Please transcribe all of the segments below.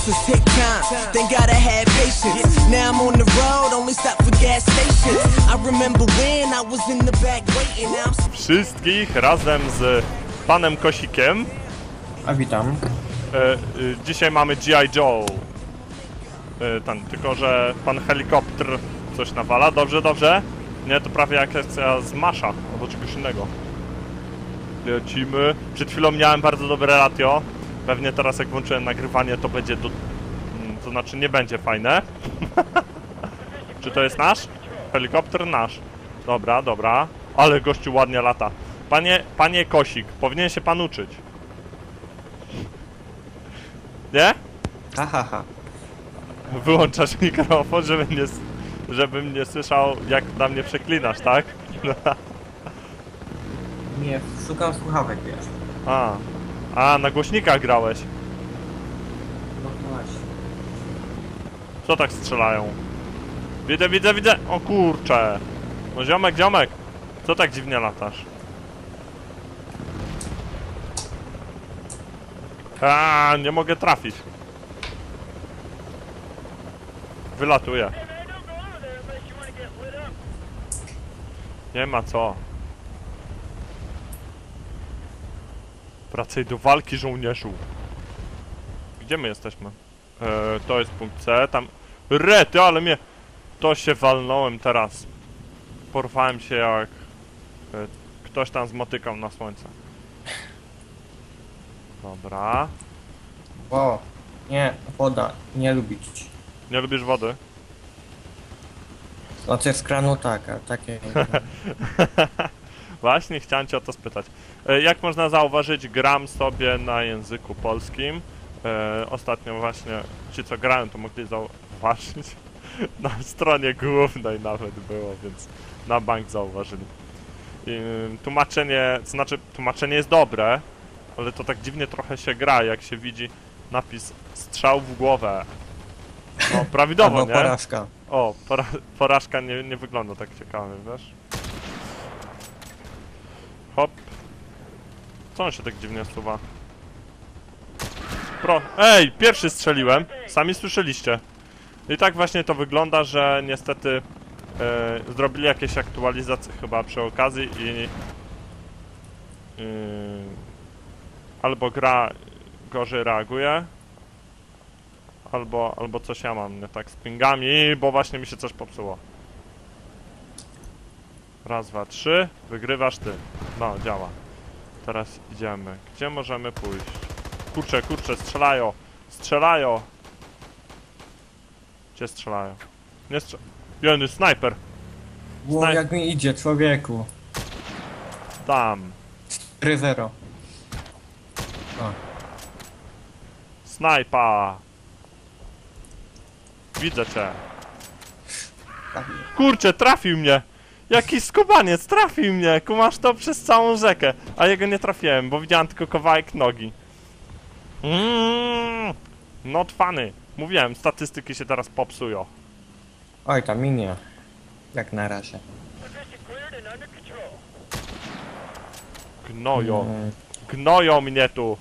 hustlers take time, then gotta have patience. Now I'm on the road, only stop for gas stations. I remember when I was in the back waiting. Now I'm Wszystkich razem z panem Kosikiem. A witam. E, e, dzisiaj mamy G.I. Joe. E, ten, tylko że pan helikopter coś nawala. Dobrze, dobrze. Nie, to prawie jak akcja z Masza albo czegoś innego. Lecimy. Przed chwilą miałem bardzo dobre ratio. Pewnie teraz jak włączyłem nagrywanie to będzie do... mm, To znaczy nie będzie fajne. Czy to jest nasz? Helikopter nasz. Dobra, dobra. Ale gościu ładnie lata. Panie, panie Kosik, powinien się pan uczyć. Nie? Ha, ha, ha. Wyłączasz mikrofon, żeby nie, s- żebym nie słyszał, jak na mnie przeklinasz, tak? Nie, szukam słuchawek, wiesz. A, a na głośnikach grałeś. No właśnie. Co tak strzelają? Widzę, widzę, widzę! O kurcze! No ziomek, ziomek! Co tak dziwnie latasz? A, nie mogę trafić. Wylatuję. Nie ma co. Wracaj do walki, żołnierzu. Gdzie my jesteśmy? E, to jest punkt C, tam... Rety, ale mnie... To się walnąłem teraz. Porwałem się jak... E, ktoś tam zmotykał na słońce. Dobra. O, nie, woda, nie lubić. Nie lubisz wody? Znaczy z kranu tak, a takie... Właśnie chciałem cię o to spytać. E, Jak można zauważyć, gram sobie na języku polskim. E, ostatnio właśnie ci co grają to mogli zauważyć. Na stronie głównej nawet było, więc na bank zauważyli. I, y, tłumaczenie, to znaczy tłumaczenie jest dobre, ale to tak dziwnie trochę się gra, jak się widzi napis strzał w głowę. No, prawidłowo, Albo nie? porażka. O, pora porażka nie, nie wygląda tak ciekawie, wiesz? Hop. Co on się tak dziwnie suwa? Pro... Ej, pierwszy strzeliłem! Sami słyszeliście. I tak właśnie to wygląda, że niestety e, zrobili jakieś aktualizacje chyba przy okazji i... e, albo gra gorzej reaguje, Albo, albo coś ja mam nie tak z pingami, bo właśnie mi się coś popsuło. Raz, dwa, trzy. Wygrywasz ty. No, działa. Teraz idziemy. Gdzie możemy pójść? Kurczę, kurczę, strzelają! Strzelają! Gdzie strzelają? Nie strzel... Jeny, snajper! Ło, Snaj- jak mi idzie, człowieku. Tam! 3-0. Snajpa! Widzę cię. Kurczę, trafił mnie! Jaki skubaniec, trafił mnie! Kumasz to przez całą rzekę. A jego nie trafiłem, bo widziałem tylko kawałek nogi. Mmm, not funny. Mówiłem, statystyki się teraz popsują. Oj, tam minie. Jak na razie. Gnoją, Mm, gnoją mnie tu.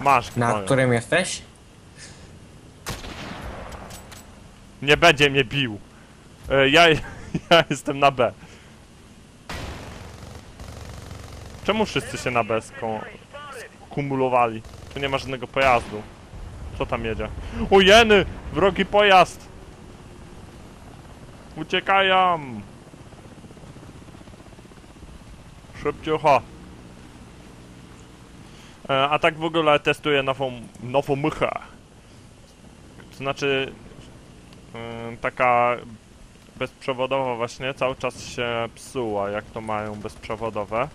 Masz Na gnoją. którym jesteś? Nie będzie mnie bił. E, ja, ja jestem na B. Czemu wszyscy się na B sko- skumulowali? Tu nie ma żadnego pojazdu. Co tam jedzie? O jeny! Wrogi pojazd! Uciekają! Szybciucho! E, a tak w ogóle testuję nową, nową mychę. To znaczy, taka bezprzewodowa właśnie cały czas się psuła, jak to mają bezprzewodowe.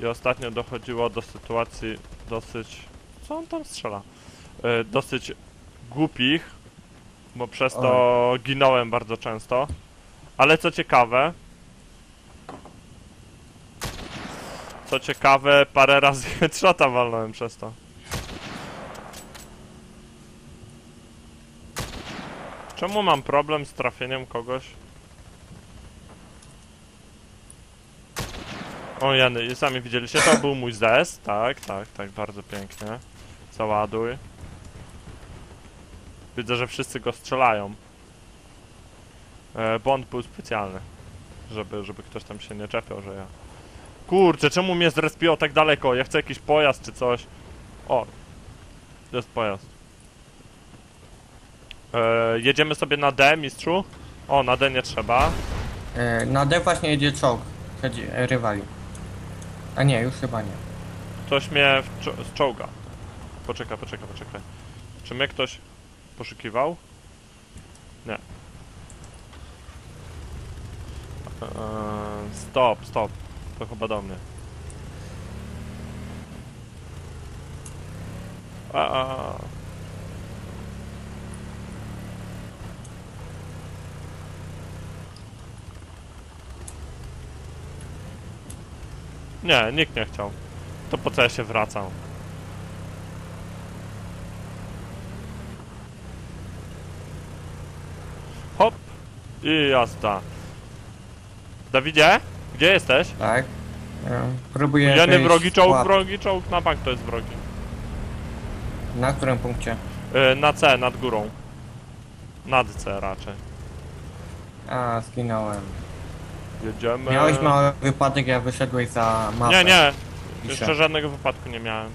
I ostatnio dochodziło do sytuacji dosyć... Co on tam strzela? Yy, dosyć głupich, bo przez to ginąłem bardzo często. Ale co ciekawe... Co ciekawe, parę razy headshota walnąłem przez to. Czemu mam problem z trafieniem kogoś? O Jany, sami widzieliście, to był mój zes, tak, tak, tak, bardzo pięknie. Załaduj. Widzę, że wszyscy go strzelają. E, bond był specjalny, żeby, żeby ktoś tam się nie czepiał, że ja... Kurczę, czemu mnie zrespiło tak daleko? Ja chcę jakiś pojazd czy coś. O, jest pojazd. E, jedziemy sobie na D, mistrzu? O, na D nie trzeba. E, na D właśnie jedzie czołg. Chodzi, e, rywali. A nie, już chyba nie. Ktoś mnie z czołga. Poczekaj, poczekaj, poczekaj. Czy mnie ktoś poszukiwał? Nie. Eee, stop, stop. To chyba do mnie. A, a, a. Nie, nikt nie chciał. To po co ja się wracam? Hop! I jazda. Dawidzie? Gdzie jesteś? Tak? Próbuję. Jany wejść wrogi w czołg, pułap. wrogi czołg, na bank to jest wrogi. Na którym punkcie? Yy, na C, nad górą. Nad C raczej. A, zginąłem. Jedziemy. Miałeś mały wypadek, jak wyszedłeś za mapę. Nie, nie. Jeszcze żadnego wypadku nie miałem.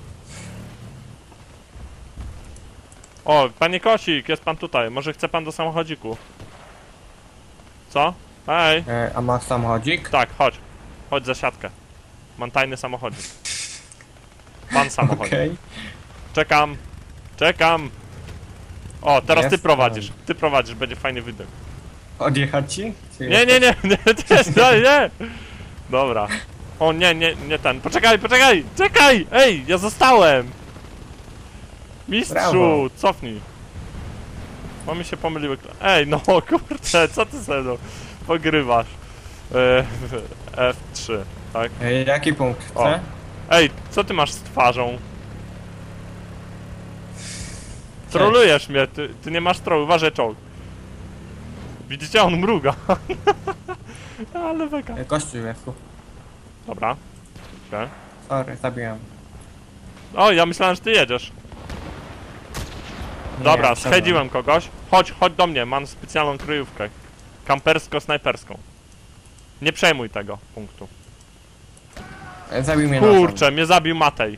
O, panie Kosik, jest pan tutaj. Może chce pan do samochodziku? Co? Hej. E, a masz samochodzik? Tak, chodź. Chodź za siatkę. Mam tajny samochodzik. Pan samochodzik. Okej. Czekam. Czekam. O, teraz ty Jest prowadzisz. Ty prowadzisz, będzie fajny widok. Odjechać ci? Czy Nie, nie, nie, nie, nie, nie. Dobra. O nie, nie, nie ten. Poczekaj, poczekaj! Czekaj! Ej, ja zostałem! Mistrzu, Brawo. cofnij. Bo mi się pomyliły. kla- Ej, no kurczę, co ty ze mną? Pogrywasz. E, F3, tak? E, jaki punkt O. chce? Ej, co ty masz z twarzą? Trolujesz mnie, ty, ty nie masz trollu, uważaj czołg. Widzicie, on mruga. Ale weka. Kościół jest tu. Dobra. Okay. Sorry, zabiłem. O, ja myślałem, że ty jedziesz. Nie, Dobra, schedziłem kogoś. Chodź, chodź do mnie, mam specjalną kryjówkę. Kampersko-snajperską. Nie przejmuj tego punktu. E, Zabił mnie nożem. Kurczę, mnie zabił Matej.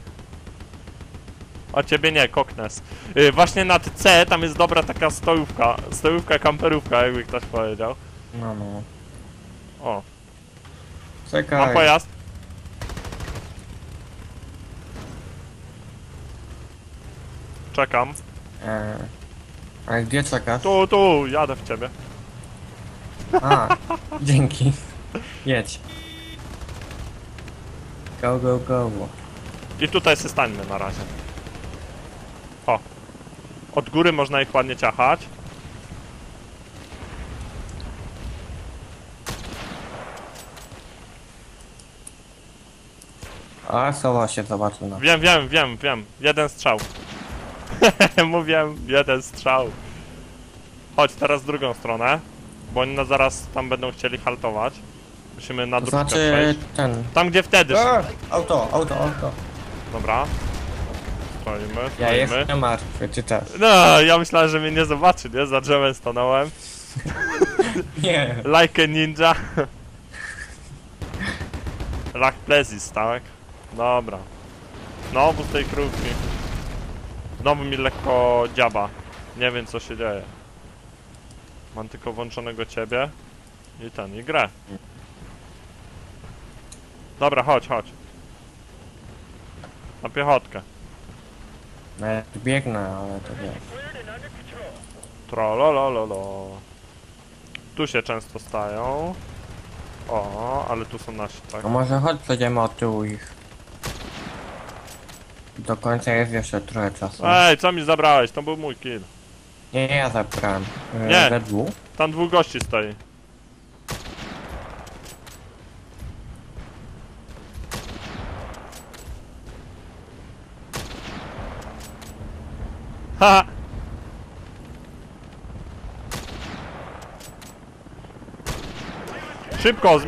A ciebie nie, Koknes. Yy, właśnie nad C tam jest dobra taka stojówka. Stojówka, kamperówka, jakby ktoś powiedział. No, no. O, mam Czekaj. pojazd. Czekam. E, a gdzie czekasz? Tu, tu, jadę w ciebie. A, dzięki. Jedź. Go, go, go. I tutaj się stańmy na razie. Od góry można ich ładnie ciachać. A, sowa się zobaczył na. Wiem, wiem, wiem, wiem. Jeden strzał. Mówiłem, jeden strzał. Chodź teraz w drugą stronę. Bo oni nas zaraz tam będą chcieli haltować. Musimy na To drugą znaczy przejść. ten. Tam gdzie wtedy. A, auto, auto, auto. Dobra. Stoimy, Ja stoimy. jestem martwy, czy też? No, ja myślałem, że mnie nie zobaczy, nie? Za drzewem stanąłem. Nie. Like a ninja. Like plezis, tak? Dobra. Znowu z tej krówki. Znowu mi lekko dziaba. Nie wiem co się dzieje. Mam tylko włączonego ciebie. I ten, i grę. Dobra, chodź, chodź. Na piechotkę. No ja tu biegnę, ale to wiesz. Trololololo. Tu się często stają. O, ale tu są nasi, tak? A może chodź przejdziemy od tyłu ich. Do końca jest jeszcze trochę czasu. Ej, co mi zabrałeś? To był mój kill. Nie, nie, ja zabrałem. E, Nie. We dwóch. Tam dwóch gości stoi. Ha! Szybko!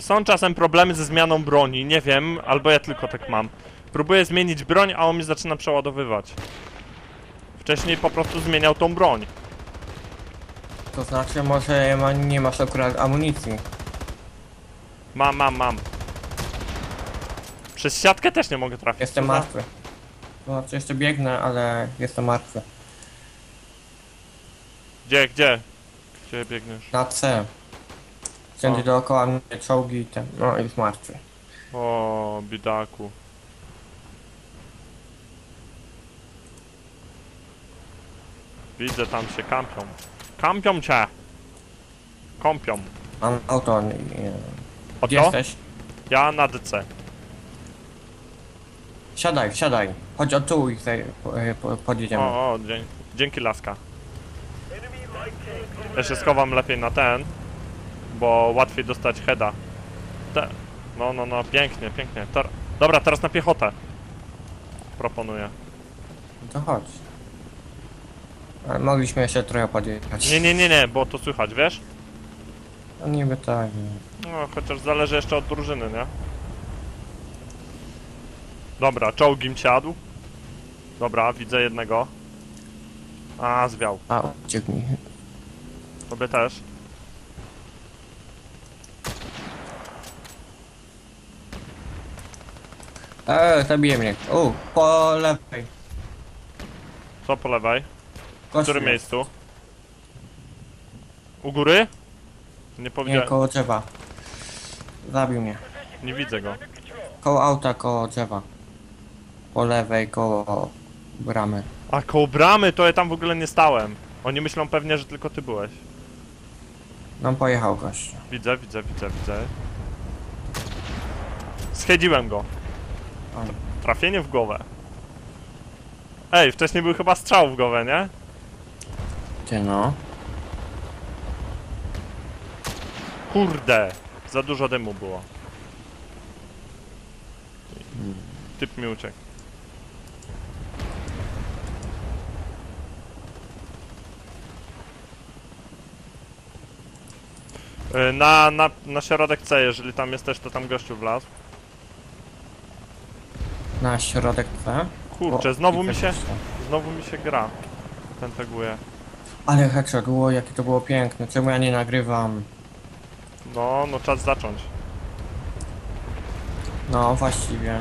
Są czasem problemy ze zmianą broni, nie wiem, albo ja tylko tak mam. Próbuję zmienić broń, a on mnie zaczyna przeładowywać. Wcześniej po prostu zmieniał tą broń. To znaczy może ma, nie masz akurat amunicji. Mam, mam, mam. Przez siatkę też nie mogę trafić. Jestem co za- martwy. To znaczy jeszcze biegnę, ale jestem martwy. Gdzie, gdzie? Gdzie biegniesz? Na C. Wszędzie O. dookoła mnie czołgi i ten. No już martwy. O, bidaku. Widzę, tam się kampią. Kampią cię! Kąpią. Mam auto. Nie. Gdzie to? jesteś? Ja na DC. Siadaj, siadaj. Chodź o tu i tutaj po, e, po, podjedziemy. O, o, dzięki, dzięki laska. Ja się schowam lepiej na ten, bo łatwiej dostać heada. Te, no, no, no, pięknie, pięknie. Tor Dobra, teraz na piechotę. Proponuję. No To chodź. Ale mogliśmy jeszcze trochę podjechać. Nie, nie, nie, nie, bo to słychać, wiesz? No niby tak. nie. No, chociaż zależy jeszcze od drużyny, nie? Dobra, czołgim siadł. Dobra, widzę jednego. A, zwiał. A, uciekł mi. Tobie też. Eee, zabije mnie. U, po lewej. Co po lewej? W Gościu którym jest. miejscu? U góry? Nie Nie, powiedziałem. koło drzewa. Zabił mnie. Nie widzę go. Koło auta, koło drzewa. Po lewej, koło bramy. A koło bramy to ja tam w ogóle nie stałem. Oni myślą pewnie, że tylko ty byłeś. No pojechał gość. Widzę, widzę, widzę, widzę. Schiedziłem go. O. Trafienie w głowę. Ej, wcześniej był chyba strzał w głowę, nie? Ty no. Kurde! Za dużo dymu było. Typ mi uciekł. Y, Na, na, na środek C, jeżeli tam jesteś, to tam gościu wlazł. Na środek C. Kurczę, O, znowu i mi też się, jest. znowu mi się gra. Pentaguje. Ale headshot było, jakie to było piękne. Czemu ja nie nagrywam? No, no czas zacząć. No właściwie.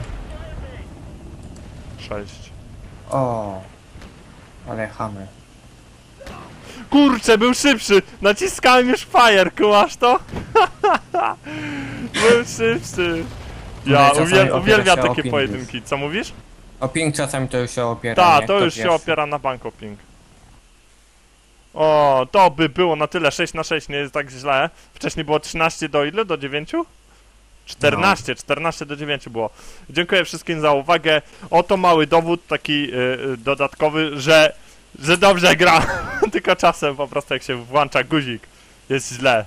6. O. Ale chamy. Kurczę, był szybszy! Naciskałem już fire, kułasz to? był szybszy! Ja Ale czasami uwiel opiera uwielbiam się o takie ping pojedynki. Co mówisz? O ping czasami to już się opiera. Tak, nie? to Kto już się pierwszy. opiera na banko ping. O, to by było na tyle. 6 na 6 nie jest tak źle. Wcześniej było 13 do ile? Do 9? 14, 14 do 9 było. Dziękuję wszystkim za uwagę. Oto mały dowód taki y, y, dodatkowy, że, że dobrze gra. Tylko czasem po prostu jak się włącza guzik jest źle.